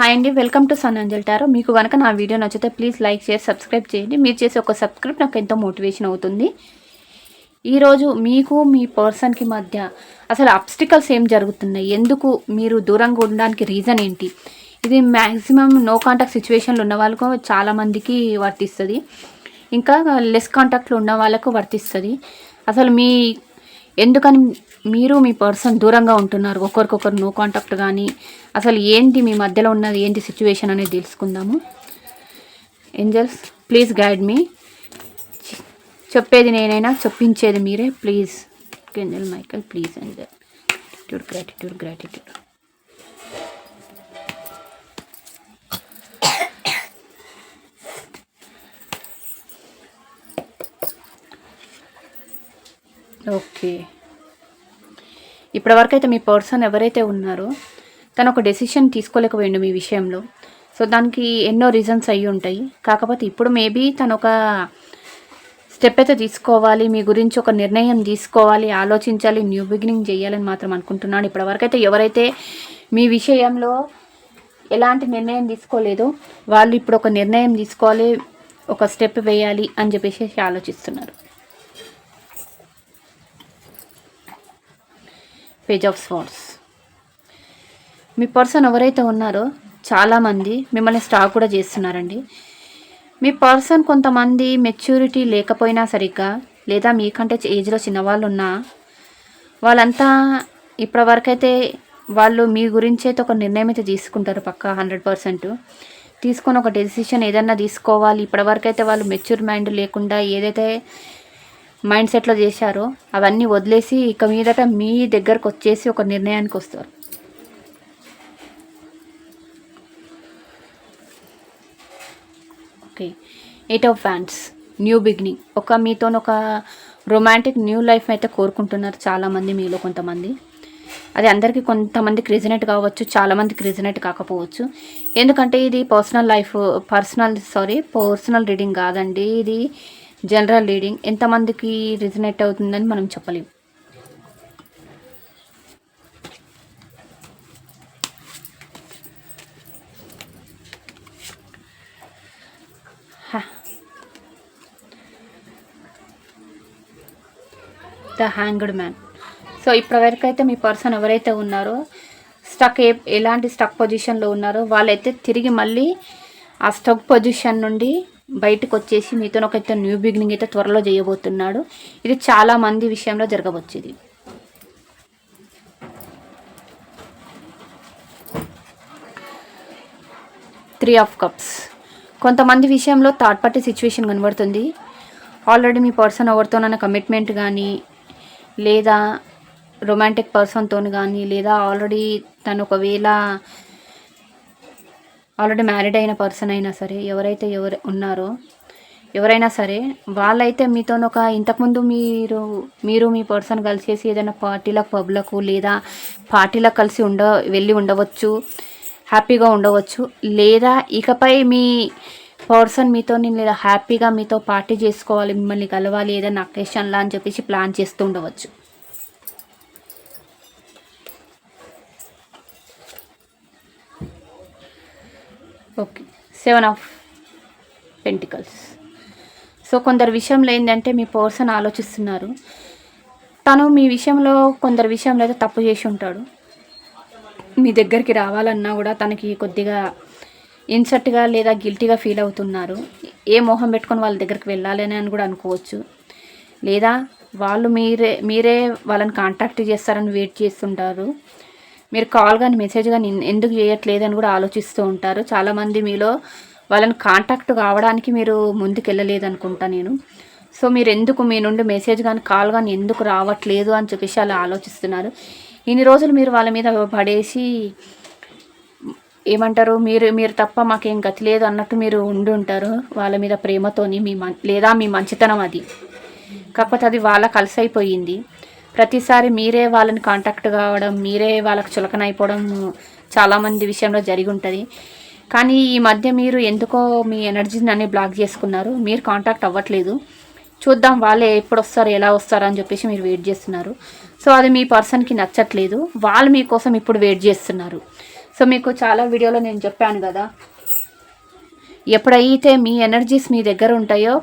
Hi అండి welcome to sun angel tarot మీకు కనుక నా వీడియో నచ్చితే ప్లీజ్ లైక్ షేర్ సబ్స్క్రైబ్ చేయండి. మీరు చేసే ఒక సబ్స్క్రైబ్ నాకు ఎంతో మోటివేషన్ అవుతుంది. ఈరోజు మీకు మీ పర్సన్కి మధ్య అసలు అబ్స్టికల్స్ ఏం జరుగుతున్నాయి? ఎందుకు మీరు దూరంగా ఉండడానికి రీజన్ ఏంటి? ఇది మ్యాక్సిమం నో కాంటాక్ట్ సిచ్యువేషన్లో ఉన్న వాళ్ళకు చాలామందికి వర్తిస్తుంది. ఇంకా లెస్ కాంటాక్ట్లో ఉన్న వాళ్ళకు వర్తిస్తుంది. అసలు మీ ఎందుకని మీరు మీ పర్సన్ దూరంగా ఉంటున్నారు? ఒకరికొకరు నో కాంటాక్ట్ కానీ అసలు ఏంటి మీ మధ్యలో ఉన్నది? ఏంటి సిచ్యువేషన్ అనేది తెలుసుకుందాము. Angels please guide me. చెప్పేది నేనైనా చెప్పించేది మీరే. Please angel Michael please angel. Gratitude gratitude gratitude okay. ఇప్పటివరకు అయితే మీ పర్సన్ ఎవరైతే ఉన్నారో తను ఒక డెసిషన్ తీసుకోలేకపోయిండు మీ విషయంలో. సో దానికి ఎన్నో రీజన్స్ అయ్యి ఉంటాయి. కాకపోతే ఇప్పుడు మేబీ తను ఒక స్టెప్ అయితే తీసుకోవాలి మీ గురించి ఒక నిర్ణయం తీసుకోవాలి ఆలోచించాలి న్యూ బిగినింగ్ చేయాలని మాత్రం అనుకుంటున్నాను. ఇప్పటివరకు అయితే ఎవరైతే మీ విషయంలో ఎలాంటి నిర్ణయం తీసుకోలేదో వాళ్ళు ఇప్పుడు ఒక నిర్ణయం తీసుకోవాలి ఒక స్టెప్ వేయాలి అని చెప్పేసి ఆలోచిస్తున్నారు. పేజ్ ఆఫ్ స్వార్డ్స్ మీ పర్సన్ ఎవరైతే ఉన్నారో చాలామంది మిమ్మల్ని స్టాక్ కూడా చేస్తున్నారండి. మీ పర్సన్ కొంతమంది మెచ్యూరిటీ లేకపోయినా సరిగ్గా లేదా మీకంటే ఏజ్లో చిన్నవాళ్ళు ఉన్నా వాళ్ళంతా ఇప్పటివరకైతే వాళ్ళు మీ గురించి అయితే ఒక నిర్ణయం అయితే తీసుకుంటారు పక్క హండ్రెడ్ పర్సెంట్ తీసుకొని ఒక డెసిషన్ ఏదన్నా తీసుకోవాలి. ఇప్పటివరకు అయితే వాళ్ళు మెచ్యూర్ మైండ్ లేకుండా ఏదైతే మైండ్ సెట్లో చేశారో అవన్నీ వదిలేసి ఇక మీదట మీ దగ్గరకు వచ్చేసి ఒక నిర్ణయానికి వస్తారు. Okay. Eight of fans new beginning. ఒక మీతో ఒక రొమాంటిక్ న్యూ లైఫ్ అయితే కోరుకుంటున్నారు చాలామంది మీలో కొంతమంది. అది అందరికీ కొంతమందికి రిజనేట్ కావచ్చు చాలామందికి రిజనేట్ కాకపోవచ్చు. ఎందుకంటే ఇది personal life personal sorry personal reading కాదండి. ఇది జనరల్ రీడింగ్ ఎంతమందికి రిజనేట్ అవుతుందని మనం చెప్పలేం. The hanged man. సో ఇప్పటివరకు అయితే మీ పర్సన్ ఎవరైతే ఉన్నారో స్టక్ ఏ ఎలాంటి స్టక్ పొజిషన్లో ఉన్నారో వాళ్ళైతే తిరిగి మళ్ళీ ఆ స్టక్ పొజిషన్ నుండి బయటకు వచ్చేసి మీతో ఒక అయితే న్యూ బిగినింగ్ అయితే త్వరలో చేయబోతున్నాడు. ఇది చాలా మంది విషయంలో జరగవచ్చుది త్రీ ఆఫ్ కప్స్ కొంతమంది విషయంలో థర్డ్ పార్టీ సిచ్యువేషన్ కనబడుతుంది. ఆల్రెడీ మీ పర్సన్ ఎవరితోనైనా కమిట్మెంట్ కానీ లేదా రొమాంటిక్ పర్సన్తో కానీ లేదా ఆల్రెడీ తను ఒకవేళ ఆల్రెడీ మ్యారీడ్ అయిన పర్సన్ అయినా సరే ఎవరైతే ఎవరు ఉన్నారో ఎవరైనా సరే వాళ్ళైతే మీతో ఒక ఇంతకుముందు మీరు మీరు మీ పర్సన్ కలిసేసి ఏదైనా పార్టీలకు పబ్లకు లేదా పార్టీలకు కలిసి ఉండ వెళ్ళి ఉండవచ్చు హ్యాపీగా ఉండవచ్చు లేదా ఇకపై మీ పర్సన్ మీతో లేదా హ్యాపీగా మీతో పార్టీ చేసుకోవాలి మిమ్మల్ని కలవాలి ఏదైనా అకేషన్లా అని చెప్పేసి ప్లాన్ చేస్తూ ఉండవచ్చు. Okay. Seven of pentacles so కొందరు విషయంలో ఏంటంటే మీ పర్సన్ ఆలోచిస్తున్నారు. తను మీ విషయంలో కొందరు విషయంలో అయితే తప్పు చేసి ఉంటాడు. మీ దగ్గరికి రావాలన్నా కూడా తనకి కొద్దిగా ఇన్సర్ట్గా లేదా గిల్టీగా ఫీల్ అవుతున్నారు. ఏ మోహం పెట్టుకొని వాళ్ళ దగ్గరికి వెళ్ళాలి అని కూడా అనుకోవచ్చు. లేదా వాళ్ళు మీరే మీరే వాళ్ళని కాంటాక్ట్ చేస్తారని వెయిట్ చేస్తుంటారు. మీరు కాల్ కానీ మెసేజ్ కానీ ఎందుకు చేయట్లేదు అని కూడా ఆలోచిస్తూ ఉంటారు. చాలామంది మీలో వాళ్ళని కాంటాక్ట్ కావడానికి మీరు ముందుకు వెళ్ళలేదు అనుకుంటా నేను. సో మీరు ఎందుకు మీ నుండి మెసేజ్ కానీ కాల్ కానీ ఎందుకు రావట్లేదు అని చెప్పేసి అలా ఆలోచిస్తున్నారు. ఇన్ని రోజులు మీరు వాళ్ళ మీద పడేసి ఏమంటారు మీరు మీరు తప్ప మాకేం గతి లేదు అన్నట్టు మీరు ఉండి ఉంటారు వాళ్ళ మీద ప్రేమతోని మీ మం లేదా మీ మంచితనం అది. కాకపోతే అది వాళ్ళ కలిసి అయిపోయింది ప్రతిసారి మీరే వాళ్ళని కాంటాక్ట్ కావడం మీరే వాళ్ళకి చులకన అయిపోవడం చాలామంది విషయంలో జరిగి ఉంటుంది కానీ ఈ మధ్య మీరు ఎందుకో మీ ఎనర్జీని అన్ని బ్లాక్ చేసుకున్నారు. మీరు కాంటాక్ట్ అవ్వట్లేదు. చూద్దాం వాళ్ళే ఎప్పుడు వస్తారు ఎలా వస్తారు అని చెప్పేసి మీరు వెయిట్ చేస్తున్నారు. సో అది మీ పర్సన్కి నచ్చట్లేదు. వాళ్ళు మీకోసం ఇప్పుడు వెయిట్ చేస్తున్నారు. సో మీకు చాలా వీడియోలో నేను చెప్పాను కదా. ఎప్పుడైతే మీ ఎనర్జీస్ మీ దగ్గర ఉంటాయో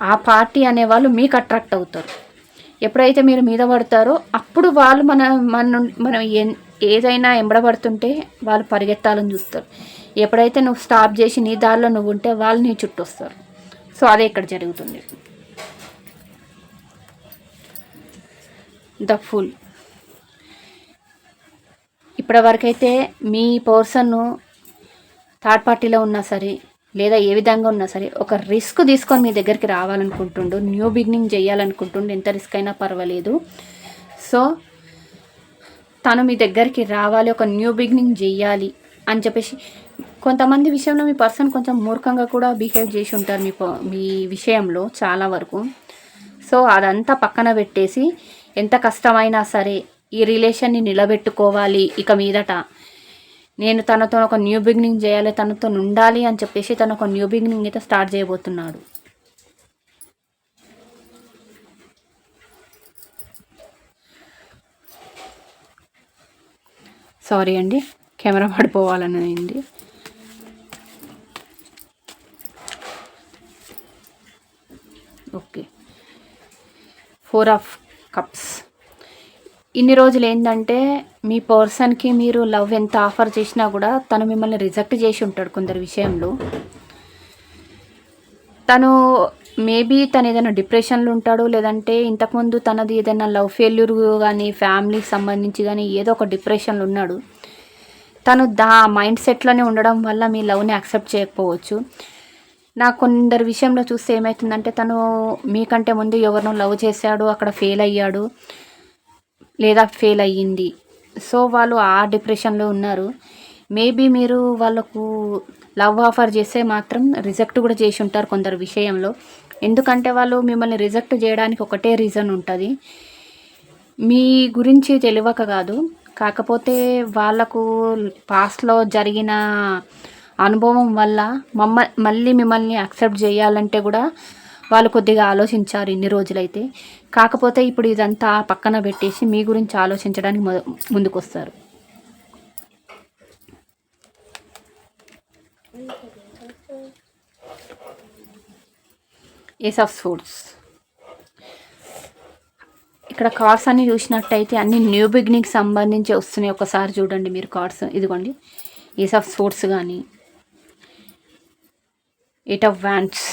ఆ పార్టీ అనేవాళ్ళు మీకు అట్రాక్ట్ అవుతారు. ఎప్పుడైతే మీరు మీద పడతారో అప్పుడు వాళ్ళు మన మన నుండి- మనం ఏదైనా ఎంబడబడుతుంటే వాళ్ళు పరిగెత్తాలని చూస్తారు. ఎప్పుడైతే నువ్వు స్టాప్ చేసి నీ దారిలో నువ్వు ఉంటే వాళ్ళు నీ చుట్టూ వస్తారు. సో అదే ఇక్కడ జరుగుతుంది. The full. ఇప్పటివరకైతే మీ పర్సన్ థర్డ్ పార్టీలో ఉన్నా సరే లేదా ఏ విధంగా ఉన్నా సరే ఒక రిస్క్ తీసుకొని మీ దగ్గరికి రావాలనుకుంటుండు న్యూ బిగినింగ్ చేయాలనుకుంటుండు ఎంత రిస్క్ అయినా పర్వాలేదు. సో తను మీ దగ్గరికి రావాలి ఒక న్యూ బిగినింగ్ చేయాలి అని చెప్పేసి కొంతమంది విషయంలో మీ పర్సన్ కొంచెం మూర్ఖంగా కూడా బిహేవ్ చేసి ఉంటారు మీ మీ విషయంలో చాలా వరకు. సో అదంతా పక్కన పెట్టేసి ఎంత కష్టమైనా సరే ఈ రిలేషన్ని నిలబెట్టుకోవాలి ఇక మీదట. నేను తనతో ఒక న్యూ బిగినింగ్ చేయాలి తనతో ఉండాలి అని చెప్పేసి తను ఒక న్యూ బిగినింగ్ అయితే స్టార్ట్ చేయబోతున్నాడు. సారీ అండి కెమెరా పడిపోవాలనేది. ఓకే ఫోర్ ఆఫ్ కప్స్ ఇన్ని రోజులు ఏంటంటే మీ పర్సన్కి మీరు లవ్ ఎంత ఆఫర్ చేసినా కూడా తను మిమ్మల్ని రిజెక్ట్ చేసి ఉంటాడు కొందరి విషయంలో. తను మేబీ తను ఏదైనా డిప్రెషన్లో ఉంటాడు లేదంటే ఇంతకుముందు తనది ఏదైనా లవ్ ఫెయిల్యూర్ కానీ ఫ్యామిలీకి సంబంధించి కానీ ఏదో ఒక డిప్రెషన్లో ఉన్నాడు. తను దా మైండ్ సెట్లోనే ఉండడం వల్ల మీ లవ్ని యాక్సెప్ట్ చేయకపోవచ్చు. నా కొందరి విషయంలో చూస్తే ఏమవుతుందంటే తను మీకంటే ముందు ఎవరినో లవ్ చేశాడు అక్కడ ఫెయిల్ అయ్యాడు. లేదా ఫెయిల్ అయ్యింది. సో వాళ్ళు ఆ డిప్రెషన్లో ఉన్నారు. మేబీ మీరు వాళ్ళకు లవ్ ఆఫర్ చేస్తే మాత్రం రిజెక్ట్ కూడా చేసి ఉంటారు కొందరు విషయంలో. ఎందుకంటే వాళ్ళు మిమ్మల్ని రిజెక్ట్ చేయడానికి ఒకటే రీజన్ ఉంటుంది. మీ గురించి తెలియక కాదు. కాకపోతే వాళ్ళకు పాస్ట్లో జరిగిన అనుభవం వల్ల మమ్మ మళ్ళీ మిమ్మల్ని యాక్సెప్ట్ చేయాలంటే కూడా వాళ్ళు కొద్దిగా ఆలోచించారు ఇన్ని రోజులైతే. కాకపోతే ఇప్పుడు ఇదంతా పక్కన పెట్టేసి మీ గురించి ఆలోచించడానికి ముందుకొస్తారు. ఏస్ ఆఫ్ స్పోర్ట్స్ ఇక్కడ కార్డ్స్ అన్ని చూసినట్టయితే అన్ని న్యూ బిగినింగ్ సంబంధించి వస్తున్నాయి. ఒకసారి చూడండి మీరు కార్డ్స్ ఇదిగోండి. ఏస్ ఆఫ్ స్పోర్ట్స్ కానీ eight of wands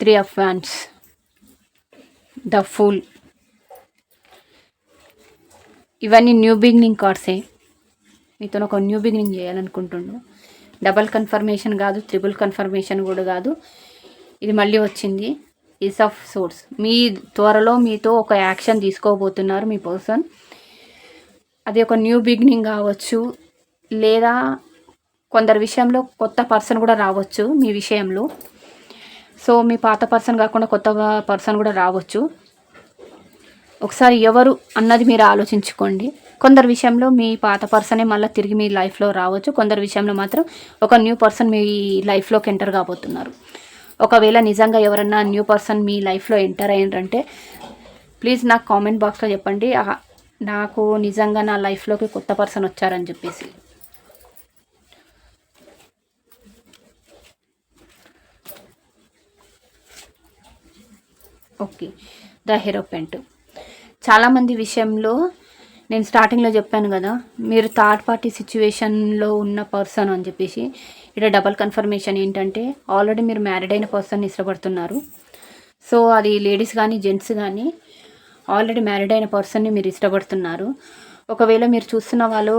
three of fans the full ఇవన్నీ న్యూ బిగినింగ్ కార్డ్సే మీతో ఒక న్యూ బిగినింగ్ చేయాలనుకుంటుండు డబల్ కన్ఫర్మేషన్ కాదు త్రిబుల్ కన్ఫర్మేషన్ కూడా కాదు. ఇది మళ్ళీ వచ్చింది. ఈస్ ఆఫ్ సోర్స్ మీ త్వరలో మీతో ఒక యాక్షన్ తీసుకోబోతున్నారు మీ పర్సన్ అది ఒక న్యూ బిగినింగ్ కావచ్చు. లేదా కొందరి విషయంలో కొత్త పర్సన్ కూడా రావచ్చు మీ విషయంలో. సో మీ పాత పర్సన్ కాకుండా కొత్త పర్సన్ కూడా రావచ్చు. ఒకసారి ఎవరు అన్నది మీరు ఆలోచించుకోండి. కొందరి విషయంలో మీ పాత పర్సనే మళ్ళీ తిరిగి మీ లైఫ్లో రావచ్చు. కొందరి విషయంలో మాత్రం ఒక న్యూ పర్సన్ మీ లైఫ్లోకి ఎంటర్ కాబోతున్నారు. ఒకవేళ నిజంగా ఎవరన్నా న్యూ పర్సన్ మీ లైఫ్లో ఎంటర్ అయ్యారంటే ప్లీజ్ నాకు కామెంట్ బాక్స్లో చెప్పండి. నాకు నిజంగా నా లైఫ్లోకి కొత్త పర్సన్ వచ్చారని చెప్పేసి. ఓకే. ద హీరో పెంట్ చాలామంది విషయంలో నేను స్టార్టింగ్లో చెప్పాను కదా మీరు థర్డ్ పార్టీ సిచ్యువేషన్లో ఉన్న పర్సన్ అని చెప్పేసి ఇక్కడ డబల్ కన్ఫర్మేషన్ ఏంటంటే ఆల్రెడీ మీరు మ్యారీడ్ అయిన పర్సన్ ఇష్టపడుతున్నారు. సో అది లేడీస్ కానీ జెంట్స్ కానీ ఆల్రెడీ మ్యారీడ్ అయిన పర్సన్ని మీరు ఇష్టపడుతున్నారు. ఒకవేళ మీరు చూస్తున్న వాళ్ళు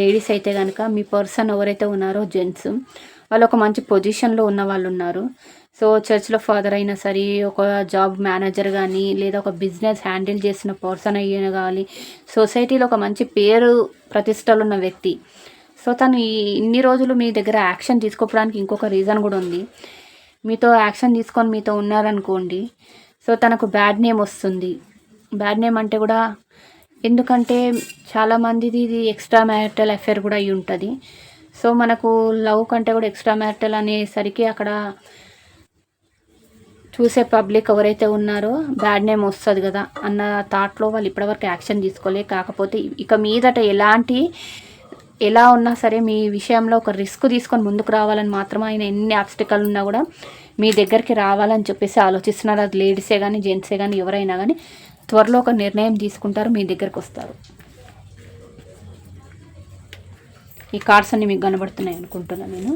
లేడీస్ అయితే కనుక మీ పర్సన్ ఎవరైతే ఉన్నారో జెంట్స్ వాళ్ళు ఒక మంచి పొజిషన్లో ఉన్న వాళ్ళు ఉన్నారు. సో చర్చ్లో ఫాదర్ అయినా సరే ఒక జాబ్ మేనేజర్ కానీ లేదా ఒక బిజినెస్ హ్యాండిల్ చేసిన పర్సన్ అయినా కానీ సొసైటీలో ఒక మంచి పేరు ప్రతిష్టలు ఉన్న వ్యక్తి. సో తను ఈ ఇన్ని రోజులు మీ దగ్గర యాక్షన్ తీసుకోవడానికి ఇంకొక రీజన్ కూడా ఉంది. మీతో యాక్షన్ తీసుకొని మీతో ఉన్నారనుకోండి సో తనకు బ్యాడ్ నేమ్ వస్తుంది. బ్యాడ్ నేమ్ అంటే కూడా ఎందుకంటే చాలామందిది ఇది ఎక్స్ట్రా మ్యారిటల్ అఫేర్ కూడా అయి ఉంటుంది. సో మనకు లవ్ కంటే కూడా ఎక్స్ట్రా మ్యారిటల్ అనేసరికి అక్కడ చూసే పబ్లిక్ ఎవరైతే ఉన్నారో బ్యాడ్ నేమ్ వస్తుంది కదా అన్న థాట్లో వాళ్ళు ఇప్పటివరకు యాక్షన్ తీసుకోలే. కాకపోతే ఇక మీదట ఎలాంటి ఎలా ఉన్నా సరే మీ విషయంలో ఒక రిస్క్ తీసుకొని ముందుకు రావాలని మాత్రం ఆయన ఎన్ని ఆబ్స్టికల్ ఉన్నా కూడా మీ దగ్గరికి రావాలని చెప్పేసి ఆలోచిస్తున్నారు. అది లేడీసే కానీ జెంట్సే కానీ ఎవరైనా కానీ త్వరలో ఒక నిర్ణయం తీసుకుంటారు మీ దగ్గరికి వస్తారు. ఈ కార్డ్స్ అన్నీ మీకు కనబడుతున్నాయి అనుకుంటున్నాను నేను.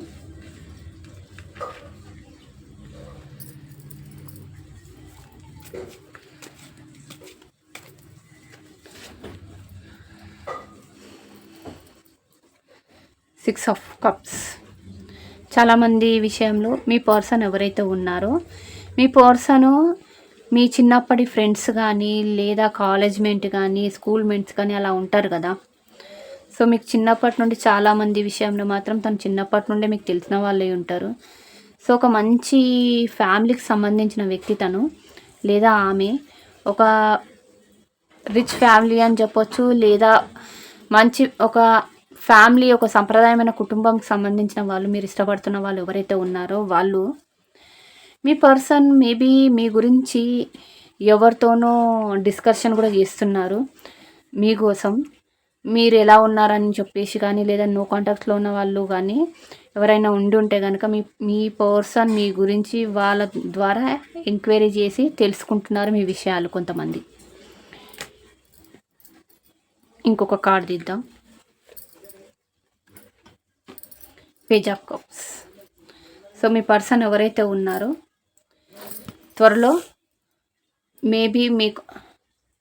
Six of cups. చాలామంది విషయంలో మీ పర్సన్ ఎవరైతే ఉన్నారో మీ పర్సను మీ చిన్నప్పటి ఫ్రెండ్స్ కానీ లేదా కాలేజ్ మేట్ కానీ స్కూల్ మేట్స్ కానీ అలా ఉంటారు కదా. సో మీకు చిన్నప్పటి నుండి చాలామంది విషయంలో మాత్రం తను చిన్నప్పటి నుండే మీకు తెలిసిన వాళ్ళే ఉంటారు. సో ఒక మంచి ఫ్యామిలీకి సంబంధించిన వ్యక్తి తను లేదా ఆమె ఒక రిచ్ ఫ్యామిలీ అని చెప్పొచ్చు లేదా మంచి ఒక ఫ్యామిలీ ఒక సంప్రదాయమైన కుటుంబంకి సంబంధించిన వాళ్ళు మీరు ఇష్టపడుతున్న వాళ్ళు ఎవరైతే ఉన్నారో వాళ్ళు మీ పర్సన్ మేబీ మీ గురించి ఎవరితోనో డిస్కషన్ కూడా చేస్తున్నారు. మీకోసం మీరు ఎలా ఉన్నారని చెప్పేసి కానీ లేదా నో కాంటాక్ట్లో ఉన్న వాళ్ళు కానీ ఎవరైనా ఉండి ఉంటే కనుక మీ మీ పర్సన్ మీ గురించి వాళ్ళ ద్వారా ఎంక్వైరీ చేసి తెలుసుకుంటున్నారు మీ విషయాలు కొంతమంది. ఇంకొక కార్డు తీద్దాం. Page of cups. సో మీ పర్సన్ ఎవరైతే ఉన్నారో త్వరలో మేబీ మీకు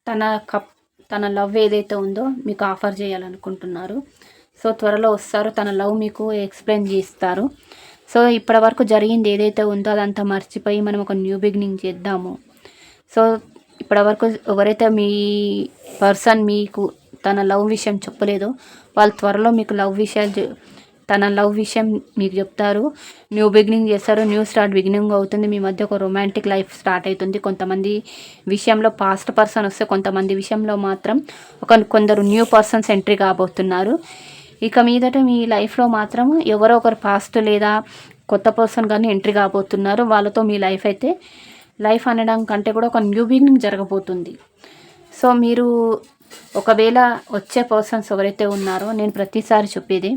తన కప్ తన లవ్ ఏదైతే ఉందో మీకు ఆఫర్ చేయాలనుకుంటున్నారు. సో త్వరలో వస్తారు. తన లవ్ మీకు ఎక్స్ప్లెయిన్ చేస్తారు. సో ఇప్పటి వరకు జరిగింది ఏదైతే ఉందో అదంతా మర్చిపోయి మనం ఒక న్యూ బిగినింగ్ చేద్దాము. సో ఇప్పటివరకు ఎవరైతే మీ పర్సన్ మీకు తన లవ్ విషయం చెప్పలేదో వాళ్ళు త్వరలో మీకు లవ్ విషయాలు తన లవ్ విషయం మీకు చెప్తారు. న్యూ బిగినింగ్ చేస్తారు. న్యూ స్టార్ట్ బిగినింగ్ అవుతుంది. మీ మధ్య ఒక రొమాంటిక్ లైఫ్ స్టార్ట్ అవుతుంది. కొంతమంది విషయంలో పాస్ట్ పర్సన్ వస్తే కొంతమంది విషయంలో మాత్రం ఒక కొందరు న్యూ పర్సన్స్ ఎంట్రీ కాబోతున్నారు. ఇక మీదట మీ లైఫ్లో మాత్రం ఎవరో ఒకరు పాస్ట్ లేదా కొత్త పర్సన్ కానీ ఎంట్రీ కాబోతున్నారు. వాళ్ళతో మీ లైఫ్ అయితే లైఫ్ అనడం కంటే కూడా ఒక న్యూ బిగినింగ్ జరగబోతుంది. సో మీరు ఒకవేళ వచ్చే పర్సన్స్ ఎవరైతే ఉన్నారో నేను ప్రతిసారి చెప్పేది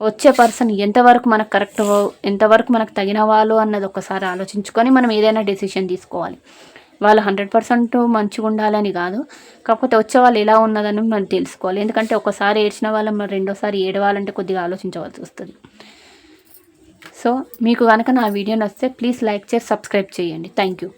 వచ్చే పర్సన్ ఎంతవరకు మనకు కరెక్ట్ ఎంతవరకు మనకు తగిన వాళ్ళు అన్నది ఒకసారి ఆలోచించుకొని మనం ఏదైనా డెసిషన్ తీసుకోవాలి. వాళ్ళు హండ్రెడ్ పర్సెంట్ మంచిగా ఉండాలని కాదు. కాకపోతే వచ్చే వాళ్ళు ఎలా ఉన్నదని మనం తెలుసుకోవాలి. ఎందుకంటే ఒకసారి ఏడ్చిన వాళ్ళం మరి రెండోసారి ఏడవాలంటే కొద్దిగా ఆలోచించవలసి వస్తుంది. సో మీకు కనుక నా వీడియో నచ్చితే ప్లీజ్ లైక్ చేసి సబ్స్క్రైబ్ చేయండి. Thank you.